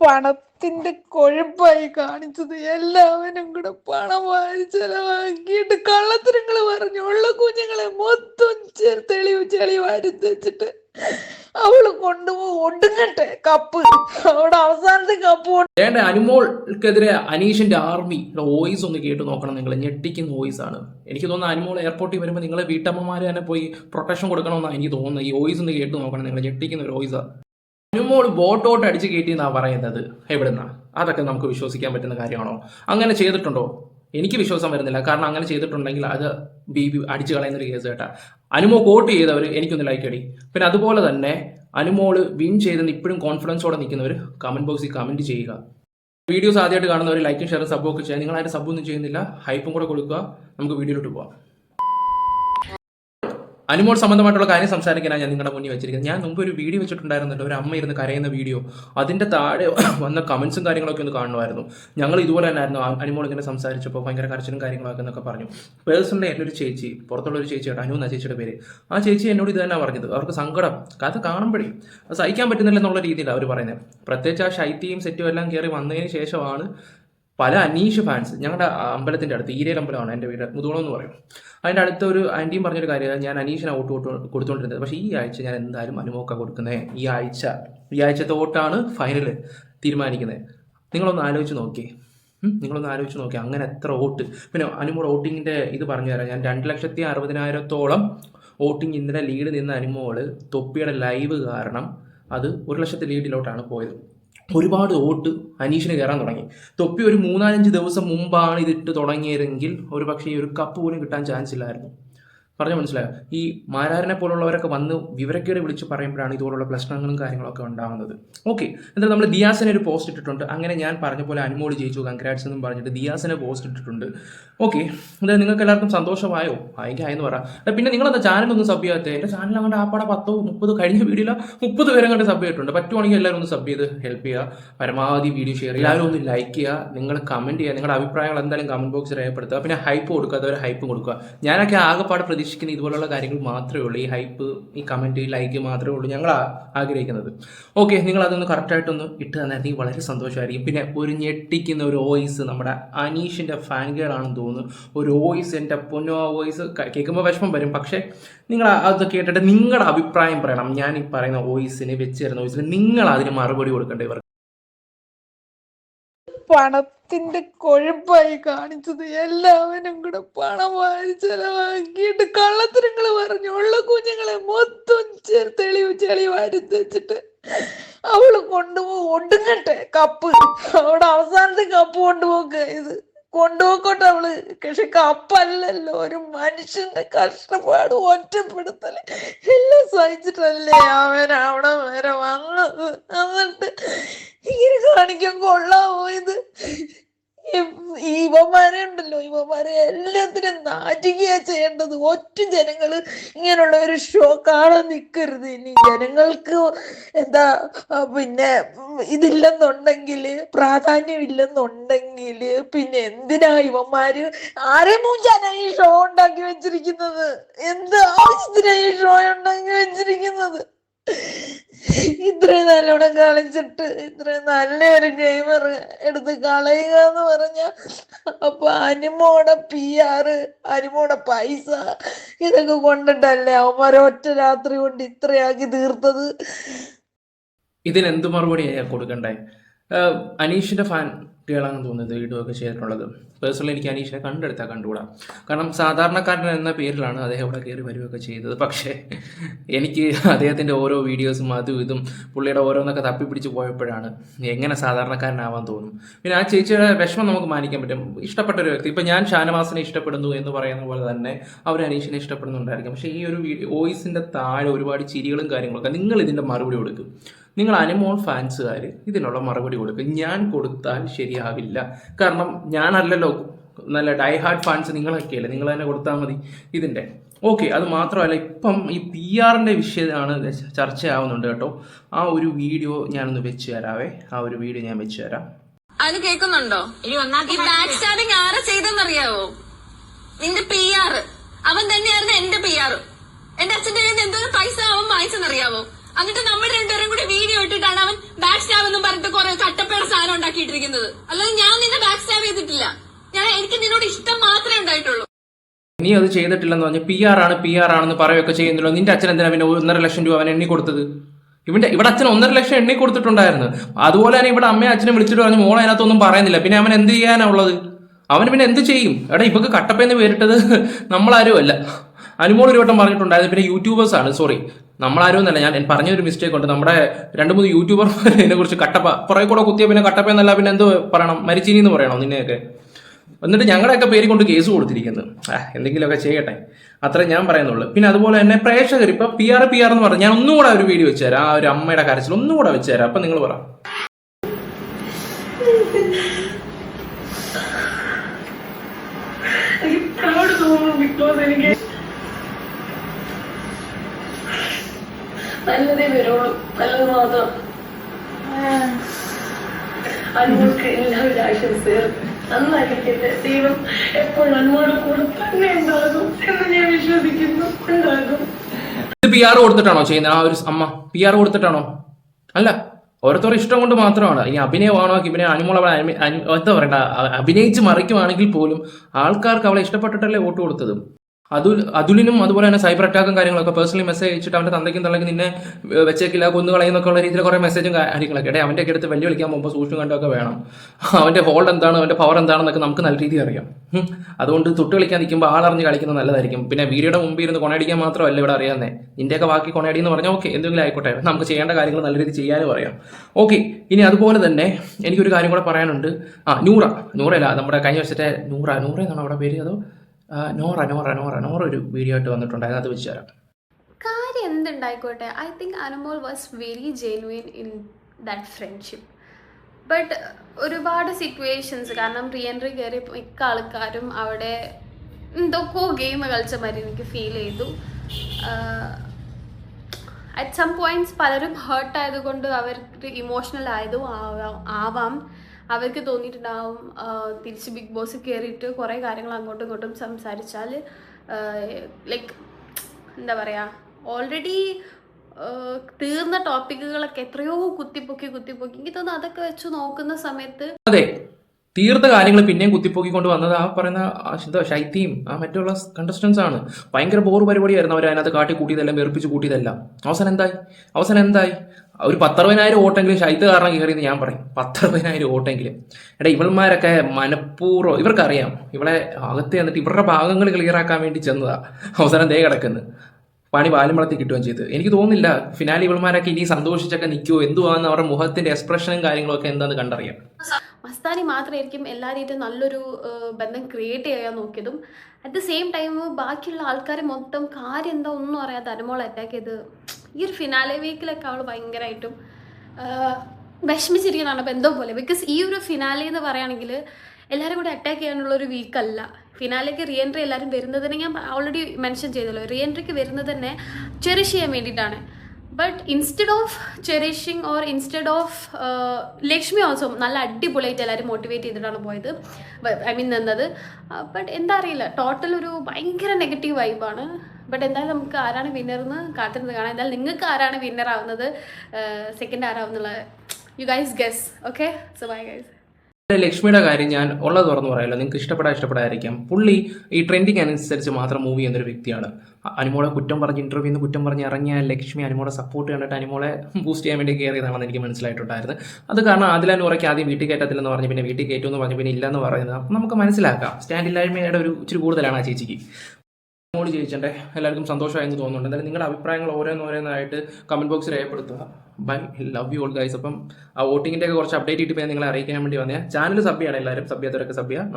പണത്തിന്റെ കൊഴുപ്പായി കാണിച്ചത്. എല്ലാവരും കൂടെ പണം ചെലവാക്കിയിട്ട് കള്ളത്തരങ്ങൾ പറഞ്ഞു ഉള്ള കുഞ്ഞുങ്ങളെ മൊത്തം തെളിവ് ചെളി വാരി വെച്ചിട്ട് അവൾ കൊണ്ടുപോ ഒടുങ്ങട്ടെ കപ്പ്. അവിടെ അവസാനത്തെ കപ്പ് വേണ്ട അനുമോൾക്കെതിരെ അനീഷിന്റെ ആർമി വോയിസ് ഒന്ന് കേട്ട് നോക്കണം നിങ്ങൾ ഞെട്ടിക്കുന്ന വോയിസ് ആണ് എനിക്ക് തോന്നുന്നു അനുമോൾ എയർപോർട്ടിൽ വരുമ്പോൾ നിങ്ങളെ വീട്ടമ്മമാരെ തന്നെ പോയി പ്രൊട്ടക്ഷൻ കൊടുക്കണമെന്നാണ് എനിക്ക് തോന്നുന്നത്. ഈ വോയിസ് ഒന്ന് കേട്ട് നോക്കണം നിങ്ങൾ ഞെട്ടിക്കുന്ന ഒരു വോയിസാണ് അനുമോൾ ബോട്ടോട്ട് അടിച്ച് കയറ്റി എന്നാണ് പറയുന്നത്. എവിടുന്ന? അതൊക്കെ നമുക്ക് വിശ്വസിക്കാൻ പറ്റുന്ന കാര്യമാണോ? അങ്ങനെ ചെയ്തിട്ടുണ്ടോ? എനിക്ക് വിശ്വാസം വരുന്നില്ല. കാരണം അങ്ങനെ ചെയ്തിട്ടുണ്ടെങ്കിൽ അത് ബി ബി അടിച്ചു കളയുന്ന ഒരു കേസ് കേട്ടാ. അനുമോ കോട്ട് ചെയ്തവർ എനിക്കൊന്ന് ലൈക്ക് അടി. പിന്നെ അതുപോലെ തന്നെ അനുമോൾ വിൻ ചെയ്തെന്ന് ഇപ്പോഴും കോൺഫിഡൻസോടെ നിൽക്കുന്നവർ കമന്റ് ബോക്സിൽ കമന്റ് ചെയ്യുക. വീഡിയോസ് ആദ്യമായിട്ട് കാണുന്നവർ ലൈക്കും ഷെയറും സബ്ബും ഒക്കെ ചെയ്യുക. നിങ്ങളാരും സബ്ബൊന്നും ചെയ്യുന്നില്ല. ഹൈപ്പും കൂടെ കൊടുക്കുക. നമുക്ക് വീഡിയോയിലോട്ട് പോവാം. അനുമോൾ സംബന്ധമായിട്ടുള്ള കാര്യം സംസാരിക്കാനാണ് ഞാൻ നിങ്ങളുടെ മുന്നിൽ വെച്ചിരിക്കുന്നത്. ഞാൻ മുമ്പ് ഒരു വീഡിയോ വെച്ചിട്ടുണ്ടായിരുന്നല്ലോ. ഒരു അമ്മ ഇരുന്ന് കരയുന്ന വീഡിയോ അതിന്റെ താഴെ വന്ന കമൻസും കാര്യങ്ങളൊക്കെ ഒന്ന് കാണുമായിരുന്നു. ഞങ്ങൾ ഇതുപോലെ തന്നെയായിരുന്നു. അനുമോൾ ഇങ്ങനെ സംസാരിച്ചപ്പോൾ ഭയങ്കര കരച്ചിലും കാര്യങ്ങളൊക്കെ എന്നൊക്കെ പറഞ്ഞു. പേഴ്സണലി എന്റെ ഒരു ചേച്ചി പുറത്തുള്ള ഒരു ചേച്ചി കേട്ടോ അനു എന്ന ചേച്ചിയുടെ പേര്. ആ ചേച്ചി എന്നോട് ഇത് തന്നെ പറഞ്ഞത്. അവർക്ക് സങ്കടം. കഥ കാണുമ്പോഴേ. സഹിക്കാൻ പറ്റുന്നില്ല എന്നുള്ള രീതിയിലാണ് അവർ പറയുന്നത്. പ്രത്യേകിച്ച് ആ ശൈത്യയും സെറ്റും എല്ലാം കയറി വന്നതിന് ശേഷമാണ് പല അനീഷ് ഫാൻസ് ഞങ്ങളുടെ അമ്പലത്തിന്റെ അടുത്ത് ഈരേൽ അമ്പലമാണ് എന്റെ വീട് മുതുകുളം എന്ന് പറയും. അതിന്റെ അടുത്ത ഒരു ആന്റിയും പറഞ്ഞൊരു കാര്യം ഞാൻ അനീഷിനെ വോട്ട് കൊടുത്തു കൊടുത്തുകൊണ്ടിരുന്നത്. പക്ഷേ ഈ ആഴ്ച ഞാൻ എന്തായാലും അനുമോക്ക കൊടുക്കുന്നത് ഈ ആഴ്ച ഈ ആഴ്ചത്തെ വോട്ടാണ് ഫൈനൽ തീരുമാനിക്കുന്നത് നിങ്ങളൊന്ന് ആലോചിച്ച് നോക്കിയേ. നിങ്ങളൊന്ന് ആലോചിച്ച് നോക്കി അങ്ങനെ എത്ര വോട്ട്. പിന്നെ അനുമോൾ വോട്ടിങ്ങിന്റെ ഇത് പറഞ്ഞു തരാം. ഞാൻ രണ്ട് ലക്ഷത്തി അറുപതിനായിരത്തോളം വോട്ടിംഗ് ഇന്നലെ ലീഡ് നിന്ന അനുമോൾ തൊപ്പിയുടെ ലൈവ് കാരണം അത് ഒരു ലക്ഷത്തെ ലീഡിലോട്ടാണ് പോയത്. ഒരുപാട് വോട്ട് അനീഷിന് കയറാൻ തുടങ്ങി. തൊപ്പി ഒരു മൂന്നാലഞ്ച് ദിവസം മുമ്പാണ് ഇതിട്ട് തുടങ്ങിയതെങ്കിൽ ഒരു പക്ഷേ ഈ ഒരു കപ്പ് പോലും കിട്ടാൻ ചാൻസ് ഇല്ലായിരുന്നു. പറഞ്ഞു മനസ്സിലായോ? ഈ മാരാരനെ പോലുള്ളവരൊക്കെ വന്ന് വിവരക്കേറി വിളിച്ച് പറയുമ്പോഴാണ് ഇതുപോലുള്ള പ്രശ്നങ്ങളും കാര്യങ്ങളൊക്കെ ഉണ്ടാകുന്നത്. ഓക്കെ എന്നിട്ട് നമ്മൾ ദിയാസിനെ ഒരു പോസ്റ്റ് ഇട്ടിട്ടുണ്ട്. അങ്ങനെ ഞാൻ പറഞ്ഞ പോലെ അനുമോൾ ജയിച്ചു കൺഗ്രാറ്റ്സ് എന്നും പറഞ്ഞിട്ട് ദിയാസിനെ പോസ്റ്റ് ഇട്ടിട്ടുണ്ട്. ഓക്കെ അതായത് നിങ്ങൾക്ക് എല്ലാവർക്കും സന്തോഷമായോ? ആയെങ്കിൽ ആയെന്ന് പറ പിന്നെ നിങ്ങളെന്താ ചാനൽ ഒന്ന് സബ് ചെയ്യാത്തേ? എന്റെ ചാനൽ അങ്ങോട്ട് ആപ്പാടെ പത്തോ മുപ്പതോ കഴിഞ്ഞ വീഡിയോയിൽ മുപ്പത് പേരെ കണ്ട് സബ് ചെയ്തിട്ടുണ്ട്. പറ്റുവാണെങ്കിൽ എല്ലാവരും ഒന്ന് സബ് ചെയ്ത് ഹെൽപ്പ് ചെയ്യുക. പരമാവധി വീഡിയോ ഷെയർ ചെയ്യുക. എല്ലാവരും ഒന്ന് ലൈക്ക് ചെയ്യുക. നിങ്ങൾ കമന്റ് ചെയ്യുക. നിങ്ങളുടെ അഭിപ്രായങ്ങൾ എന്തായാലും കമന്റ് ബോക്സിൽ രേഖപ്പെടുത്തുക. പിന്നെ ഹൈപ്പ് കൊടുക്കുക അതുവരെ ഹൈപ്പ് കൊടുക്കുക. ഞാനൊക്കെ ആകെപ്പാട് ആകെപ്പാടെ പ്രതീക്ഷിക്കുന്ന ഇതുപോലുള്ള കാര്യങ്ങൾ മാത്രമേ ഉള്ളൂ. ഈ ഹൈപ്പ് ഈ കമന്റ് ഈ ലൈക്ക് മാത്രമേ ഉള്ളൂ ഞങ്ങൾ ആ- ആഗ്രഹിക്കുന്നത്. ഓക്കെ നിങ്ങൾ അതൊന്ന് കറക്റ്റായിട്ടൊന്ന് ഇട്ട് തന്നായിരുന്നെങ്കിൽ വളരെ സന്തോഷമായിരിക്കും. പിന്നെ ഒരു ഞെട്ടിക്കുന്ന ഒരു വോയിസ് നമ്മുടെ അനീഷിന്റെ ഫാൻ ആണെന്ന് തോന്നുന്നു. ഒരു വോയിസ് എന്റെ പൊന്നോ വോയിസ് കേൾക്കുമ്പോൾ വിഷമം വരും. പക്ഷേ നിങ്ങൾ അത് കേട്ടിട്ട് നിങ്ങളുടെ അഭിപ്രായം പറയണം. ഞാൻ ഈ പറയുന്ന വോയിസിന് വെച്ച് തരുന്ന വോയിസിന് നിങ്ങൾ അതിന് മറുപടി കൊടുക്കേണ്ടി പണത്തിന്റെ കൊഴുപ്പായി കാണിച്ചത്. എല്ലാവരും കൂടെ പണം വാരി ചെലവാക്കിയിട്ട് കള്ളത്തരങ്ങൾ പറഞ്ഞു കുഞ്ഞുങ്ങളെ മൊത്തം ചെ- തെളിവ് ചെളി വാരി വെച്ചിട്ട് അവൾ കൊണ്ടുപോ ഒടുങ്ങട്ടെ കപ്പ്. അവിടെ അവസാനത്തെ കപ്പ് കൊണ്ടുപോക്ക് ഇത്. കൊണ്ടുപോക്കോട്ടെ അവൾ. പക്ഷെ കപ്പല്ലല്ലോ. ഒരു മനുഷ്യന്റെ കഷ്ടപ്പാട് ഒറ്റപ്പെടുത്തൽ. എല്ലാം സഹിച്ചിട്ടല്ലേ അവൻ അവിടെ വരെ വന്നത്? എന്നിട്ട് ഇങ്ങനെ കാണിക്കാൻ കൊള്ളാമോ ഇത്? ഇവന്മാരെ ഉണ്ടല്ലോ ഇവന്മാരെ എല്ലാത്തിനും നാറ്റിക്കുക ചെയ്യേണ്ടത്. ഒറ്റ ജനങ്ങൾ ഇങ്ങനെയുള്ള ഒരു ഷോ കാണാൻ നിൽക്കരുത് ഇനി ജനങ്ങൾക്ക് എന്താ പിന്നെ ഇതില്ലെന്നുണ്ടെങ്കിൽ പ്രാധാന്യം ഇല്ലെന്നുണ്ടെങ്കിൽ പിന്നെ എന്തിനാ ഇവന്മാര് ആരെ മൂഞ്ചാനാ ഈ ഷോ ഉണ്ടാക്കി വെച്ചിരിക്കുന്നത്? എന്ത് ആവശ്യത്തിനാ ഈ ഷോ ഉണ്ടാക്കി വെച്ചിരിക്കുന്നത്? ഇത്രയും നല്ലോണം കളിച്ചിട്ട് ഇത്രയും നല്ലൊരു ഗെയിമർ എടുത്ത് കളയുക എന്ന് പറഞ്ഞ അപ്പൊ അനിമോടെ പി ആറ് അനിമോടെ പൈസ ഇതൊക്കെ കൊണ്ടിട്ടല്ലേ അവന്മാരെ ഒറ്റ രാത്രി കൊണ്ട് ഇത്രയാക്കി തീർത്തത്? ഇതിനെന്ത് മറുപടി കൊടുക്കണ്ടേ? അനീഷിന്റെ ഫാൻ കുട്ടികളാണെന്ന് തോന്നുന്നത് വീഡിയോ ഒക്കെ ചെയ്തിട്ടുള്ളത്. പേഴ്സണലി എനിക്ക് അനീഷിനെ കണ്ടെടുത്താൽ കണ്ടുകൂടാ. കാരണം സാധാരണക്കാരൻ എന്ന പേരിലാണ് അദ്ദേഹം ഇവിടെ കയറി വരികയൊക്കെ ചെയ്തത്. പക്ഷേ എനിക്ക് അദ്ദേഹത്തിന്റെ ഓരോ വീഡിയോസും അതും ഇതും പുള്ളിയുടെ ഓരോന്നൊക്കെ തപ്പിപ്പിടിച്ച് പോയപ്പോഴാണ് എങ്ങനെ സാധാരണക്കാരനാവാൻ തോന്നും. പിന്നെ ആ ചേച്ചിയുടെ വിഷമം നമുക്ക് മാനിക്കാൻ പറ്റും. ഇഷ്ടപ്പെട്ട ഒരു വ്യക്തി. ഇപ്പം ഞാൻ ഷാനവാസിനെ ഇഷ്ടപ്പെടുന്നു എന്ന് പറയുന്ന പോലെ തന്നെ അവർ അനീഷിനെ ഇഷ്ടപ്പെടുന്നുണ്ടായിരിക്കും. പക്ഷേ ഈ ഒരു വോയിസിന്റെ താഴെ ഒരുപാട് ചിരികളും കാര്യങ്ങളൊക്കെ നിങ്ങൾ ഇതിന്റെ മറുപടി കൊടുക്കും. നിങ്ങൾ അനിമോൾ ഫാൻസുകാർ ഇതിനുള്ള മറുപടി കൊടുക്കുക ഞാൻ കൊടുത്താൽ ശരിയാവില്ല. കാരണം ഞാനല്ലല്ലോ നല്ല ഡൈ ഹാർഡ് ഫാൻസ് നിങ്ങളൊക്കെയല്ലേ. നിങ്ങൾ തന്നെ കൊടുത്താൽ മതി ഇതിന്റെ. ഓക്കെ അത് മാത്രമല്ല ഇപ്പം ഈ പി ആറിന്റെ വിഷയമാണ് ചർച്ചയാവുന്നുണ്ട് കേട്ടോ. ആ ഒരു വീഡിയോ ഞാനൊന്ന് വെച്ച് തരാവേ. ആ ഒരു വീഡിയോ ഞാൻ വെച്ച് തരാം. അത് കേൾക്കുന്നുണ്ടോ? ഈ ബാക്ക് സ്റ്റാബിങ് ആരാ ചെയ്തെന്നറിയാവോ? നിന്റെ പി ആർ അവൻ തന്നെയായിരുന്നു എന്റെ പി ആർ എന്റെ അച്ഛന്റെ എന്തോ പൈസ അവൻ വാങ്ങിച്ചെന്നറിയാവോ? എന്നിട്ട് നമ്മൾ രണ്ടുപേരും കൂടി വീഡിയോ ഇട്ടിട്ടാണ് അവൻ ബാക്ക് സ്റ്റാബ് എന്നും പറഞ്ഞിട്ട് കുറെ സാധനം ഉണ്ടാക്കിയിട്ടിരിക്കുന്നത്. അല്ലാതെ ഞാൻ നിന്നെ ബാക്ക് സ്റ്റാബ് ചെയ്തിട്ടില്ല. ഞാൻ എനിക്ക് നിന്നോട് ഇഷ്ടം മാത്രമേ ഉണ്ടായിട്ടുള്ളൂ. നീ അത് ചെയ്തിട്ടില്ലെന്ന് പറഞ്ഞ് പി ആർ ആണ് പി ആർ ആണെന്ന് പറയുകയൊക്കെ ചെയ്യുന്നല്ലോ നിന്റെ അച്ഛൻ എന്തിനാ പിന്നെ ഒന്നര ലക്ഷം രൂപ അവൻ എണ്ണി കൊടുത്തത്? ഇവിടെ ഇവിടെ അച്ഛൻ ഒന്നര ലക്ഷം എണ്ണി കൊടുത്തിട്ടുണ്ടായിരുന്നു. അതുപോലെ തന്നെ ഇവിടെ അമ്മയും അച്ഛനെ വിളിച്ചിട്ട് പറഞ്ഞു മോളെ അതിനകത്തൊന്നും പറയുന്നില്ല. പിന്നെ അവൻ എന്ത് ചെയ്യാനാ ഉള്ളത് അവന് പിന്നെ എന്ത് ചെയ്യും? എടാ ഇവക്ക് കട്ടപ്പയെന്ന് പേരിട്ടത് നമ്മളാരും അല്ല. അനുമോൾ ഒരു വട്ടം പറഞ്ഞിട്ടുണ്ടായിരുന്നു. പിന്നെ യൂട്യൂബേഴ്സ് ആണ്. സോറി നമ്മളാരും എന്നല്ല ഞാൻ പറഞ്ഞ ഒരു മിസ്റ്റേക്ക് ഉണ്ട്. നമ്മുടെ രണ്ട് മൂന്ന് യൂട്യൂബർമാർ ഇതിനെ കുറിച്ച് കട്ടപ്പ പുറകെ കൂടെ കുത്തിയ പിന്നെ കട്ടപ്പ എന്നല്ല പിന്നെ എന്ത് പറയണം. മരിച്ചിനി എന്ന് പറയണോ നിന്നെയൊക്കെ? എന്നിട്ട് ഞങ്ങളുടെയൊക്കെ പേര് കൊണ്ട് കേസ് കൊടുത്തിരിക്കുന്നത് എന്തെങ്കിലുമൊക്കെ ചെയ്യട്ടെ. അത്ര ഞാൻ പറയുന്നുള്ളൂ. പിന്നെ അതുപോലെ തന്നെ പ്രേക്ഷകർ ഇപ്പൊ പി ആർ പി ആർ എന്ന് പറഞ്ഞു ഞാൻ ഒന്നും കൂടെ ഒരു വീഡിയോ വെച്ചുതരാം ആ ഒരു അമ്മയുടെ കരച്ചിൽ ഒന്നും കൂടെ വെച്ചുതരാം അപ്പൊ നിങ്ങൾ പറ. എനിക്ക് നല്ലതേ വരുള്ളൂ. നല്ലത് മാത്രം. അന്മോൾക്ക് എല്ലാവരും ആശംസകൾ നന്നായിരിക്കട്ടെ. ദൈവം എപ്പോഴും അനുമോടെ കൂടെ തന്നെ ഉണ്ടാകും എന്ന് ഞാൻ വിശ്വസിക്കുന്നു. ഉണ്ടാകും. പി ആർ കൊടുത്തിട്ടാണോ ചെയ്യുന്നത്? ആ ഒരു അമ്മ പി ആർ കൊടുത്തിട്ടാണോ? അല്ല ഓരോരുത്തരുടെ ഇഷ്ടം കൊണ്ട് മാത്രമാണ്. ഈ അഭിനയമാണോ ഇവനെ അനുമോൾ അവളെ എന്താ പറയണ്ട? അഭിനയിച്ച് മറിക്കുവാണെങ്കിൽ പോലും ആൾക്കാർക്ക് അവളെ ഇഷ്ടപ്പെട്ടിട്ടല്ലേ വോട്ട് കൊടുത്തത്? അതുൽ അതുലിനും അതുപോലെ തന്നെ സൈബർ അറ്റാക്കും കാര്യങ്ങളൊക്കെ പേഴ്സണലി മെസ്സേജ് അയച്ചിട്ട് അവന്റെ തന്തയ്ക്കും തള്ളയ്ക്കും നിന്നെ വെച്ചേക്കില്ല കൊന്നുകളയെന്നൊക്കെ ഉള്ള രീതിയിൽ കുറേ മെസ്സേജും കാര്യങ്ങളൊക്കെ. ഇടേ അവന്റെ ഒക്കെ അടുത്ത് വെല്ലു വിളിക്കാൻ പോകുമ്പോൾ സൂക്ഷ്മം കണ്ടൊക്കെ വേണം. അവന്റെ ഹോൾഡ് എന്താണ് അവന്റെ പവർ എന്താണെന്നൊക്കെ നമുക്ക് നല്ല രീതിയിൽ അറിയാം. അതുകൊണ്ട് തൊട്ട് കളിക്കാൻ നിൽക്കുമ്പോൾ ആളറിഞ്ഞ് കളിക്കുന്നത് നല്ലതായിരിക്കും. പിന്നെ വീഡിയോയുടെ മുമ്പിൽ ഇരുന്ന് കൊണയടിക്കാൻ മാത്രമല്ല ഇവിടെ അറിയാന്നേ നിന്റെയൊക്കെ ബാക്കി കൊണയടി എന്ന് പറഞ്ഞാൽ ഓക്കെ എന്തെങ്കിലും ആയിക്കോട്ടെ. നമുക്ക് ചെയ്യേണ്ട കാര്യങ്ങൾ നല്ല രീതിയിൽ ചെയ്യാനും അറിയാം. ഓക്കെ ഇനി അതുപോലെ തന്നെ എനിക്കൊരു കാര്യം കൂടെ പറയാനുണ്ട്. ആ നൂറ. നൂറല്ല നമ്മുടെ കഴിഞ്ഞ വർഷത്തെ നൂറ. നൂറ എന്നാണ് അവിടെ പേര് അതോ? നോറ നോറ നോറ നോറ ഒരു വീഡിയോ ആയിട്ട് വന്നിട്ടുണ്ട് അത് വെച്ച് തരാം. കാര്യം എന്തുണ്ടായിക്കോട്ടെ? I think Anumol was very genuine in that friendship but ഒരുപാട് സിറ്റുവേഷൻസ് കാരണം റീ എൻട്രി കയറി മിക്ക ആൾക്കാരും അവിടെ എന്തൊക്കെയോ ഗെയിം കളിച്ച മാതിരി എനിക്ക് ഫീൽ ചെയ്തു. അറ്റ് സം പോയിന്റ്സ് പലരും ഹേർട്ട് ആയതുകൊണ്ട് അവർക്ക് ഇമോഷണൽ ആയതും ആവാം ആവാം. അവർക്ക് തോന്നിയിട്ടുണ്ടാവും തിരിച്ച് ബിഗ് ബോസ് കയറിയിട്ട് കുറേ കാര്യങ്ങൾ അങ്ങോട്ടും ഇങ്ങോട്ടും സംസാരിച്ചാൽ ലൈക്ക് എന്താ പറയുക ഓൾറെഡി തീർന്ന ടോപ്പിക്കുകളൊക്കെ എത്രയോ കുത്തിപ്പൊക്കി കുത്തിപ്പൊക്കി. എനിക്ക് തോന്നുന്നു അതൊക്കെ വെച്ച് നോക്കുന്ന സമയത്ത് അതെ തീർത്ത കാര്യങ്ങൾ പിന്നെയും കുത്തിപ്പോക്കിക്കൊണ്ട് വന്നത് ആ പറയുന്ന എന്താ ആ മറ്റുള്ള കണ്ടസ്റ്റൻസ് ആണ്. ഭയങ്കര ബോർ പരിപാടിയായിരുന്നു അവർ അതിനകത്ത് കാട്ടി കൂട്ടിയതെല്ലാം വെറുപ്പിച്ച് കൂട്ടിയതെല്ലാം. അവസാനം എന്തായി? അവസാനം എന്തായി? ഒരു പത്തറുപതിനായിരം വോട്ടെങ്കിലും ശൈത്യ കാരണം കയറിയെന്ന് ഞാൻ പറയും. പത്തറുപതിനായിരം വോട്ടെങ്കിലും. എടാ ഇവന്മാരൊക്കെ മനഃപൂർവം ഇവർക്കറിയാം. ഇവളെ അകത്ത് എന്നിട്ട് ഇവരുടെ ഭാഗങ്ങൾ ക്ലിയർ ആക്കാൻ വേണ്ടി ചെന്നതാ. അവസാനം ദേ കിടക്കുന്നത് പണി വാലും വളർത്തി കിട്ടുകയും ചെയ്തു. എനിക്ക് തോന്നുന്നില്ല ഫിനാലി ഇവൾമാരൊക്കെ ഇനി സന്തോഷിച്ചൊക്കെ നിൽക്കുമോ എന്തുവാന്ന് അവരുടെ മുഖത്തിന്റെ എക്സ്പ്രഷനും കാര്യങ്ങളൊക്കെ എന്താന്ന് കണ്ടറിയാം. മസ്താനി മാത്രമായിരിക്കും രീതിയിലും നല്ലൊരു ബന്ധം ക്രിയേറ്റ് ചെയ്യാൻ നോക്കിയതും. അറ്റ് ദ സെയിം ടൈം ബാക്കിയുള്ള ആൾക്കാരെ മൊത്തം കാര്യം എന്താ ഒന്നും അറിയാതെ അനുമോൾ അറ്റാക്ക് ചെയ്ത് ഈ ഒരു ഫിനാലെ വീക്കിലൊക്കെ അവൾ ഭയങ്കരമായിട്ടും വിഷമിച്ചിരിക്കുന്നതാണ് എന്തോ പോലെ. ബിക്കോസ് ഈ ഒരു ഫിനാലെ എന്ന് പറയുകയാണെങ്കിൽ എല്ലാവരും കൂടെ അറ്റാക്ക് ചെയ്യാനുള്ള ഒരു വീക്കല്ല ഫിനാലേക്ക് റീ എൻട്രി എല്ലാവരും വരുന്നതിനെ ഞാൻ ഓൾറെഡി മെൻഷൻ ചെയ്തല്ലോ. റീ എൻട്രിക്ക് വരുന്നത് തന്നെ ചെറിഷ് ചെയ്യാൻ വേണ്ടിയിട്ടാണ്. But instead of cherishing or instead of Lakshmi also നല്ല അടിപൊളിയായിട്ട് എല്ലാവരും മോട്ടിവേറ്റ് ചെയ്തിട്ടാണ് പോയത്. ഐ മീൻ നിന്നത് ബട്ട് എന്താ അറിയില്ല. ടോട്ടൽ ഒരു ഭയങ്കര നെഗറ്റീവ് വൈബാണ് ബട്ട് എന്തായാലും നമുക്ക് ആരാണ് വിന്നർ എന്ന് കാത്തിരുന്ന് കാണാം. എന്തായാലും നിങ്ങൾക്ക് ആരാണ് വിന്നർ ആവുന്നത്? Second ആരാവുന്നുള്ള you guys guess okay so bye guys ലക്ഷ്മിയുടെ കാര്യം ഞാൻ ഉള്ളത് തുറന്നു പറയാമല്ലോ നിങ്ങൾക്ക് ഇഷ്ടപ്പെടാൻ ഇഷ്ടപ്പെടാതിരിക്കാം. പുള്ളി ഈ ട്രെൻഡിങ് അനുസരിച്ച് മാത്രം മൂവ് ചെയ്യുന്നൊരു വ്യക്തിയാണ്. അനുമോളെ കുറ്റം പറഞ്ഞ് ഇന്റർവ്യൂന്ന് കുറ്റം പറഞ്ഞ് ഇറങ്ങിയ ലക്ഷ്മി അനുമോളെ സപ്പോർട്ട് കണ്ടിട്ട് അനുമോളെ ബൂസ്റ്റ് ചെയ്യാൻ വേണ്ടി കയറിയതാണെന്ന് എനിക്ക് മനസ്സിലായിട്ടുണ്ടായിരുന്നു. അത് കാരണം അതിലാൻ ഉറക്കി ആദ്യം വീട്ടിൽ കയറ്റത്തില്ലെന്ന് പറഞ്ഞ് പിന്നെ വീട്ടിൽ കയറ്റുമെന്ന് പറഞ്ഞ് പിന്നെ ഇല്ലെന്ന് പറയുന്നത് നമുക്ക് മനസ്സിലാക്കാം. സ്റ്റാൻഡില്ലായ്മയുടെ ഒരു ഇച്ചിരി കൂടുതലാണ് ആ ചേച്ചിക്ക്. മോൾ ജയിച്ചണ്ടേ എല്ലാവർക്കും സന്തോഷമായെന്ന് തോന്നുന്നുണ്ട്. എന്തായാലും നിങ്ങളുടെ അഭിപ്രായങ്ങൾ ഓരോന്നോരോന്നായിട്ട് കമന്റ് ബോക്സിൽ രേഖപ്പെടുത്തുക. Bye love you all guys അപ്പം ആ വോട്ടിങ്ങിന്റെ ഒക്കെ കുറച്ച് അപ്ഡേറ്റ് കിട്ടിയപ്പോൾ നിങ്ങളെ അറിയിക്കാൻ വേണ്ടി വന്നേ ചാനൽ സബ് ചെയ്യണം എല്ലാവരും. Sub ചെയ്യാത്തവരൊക്കെ sub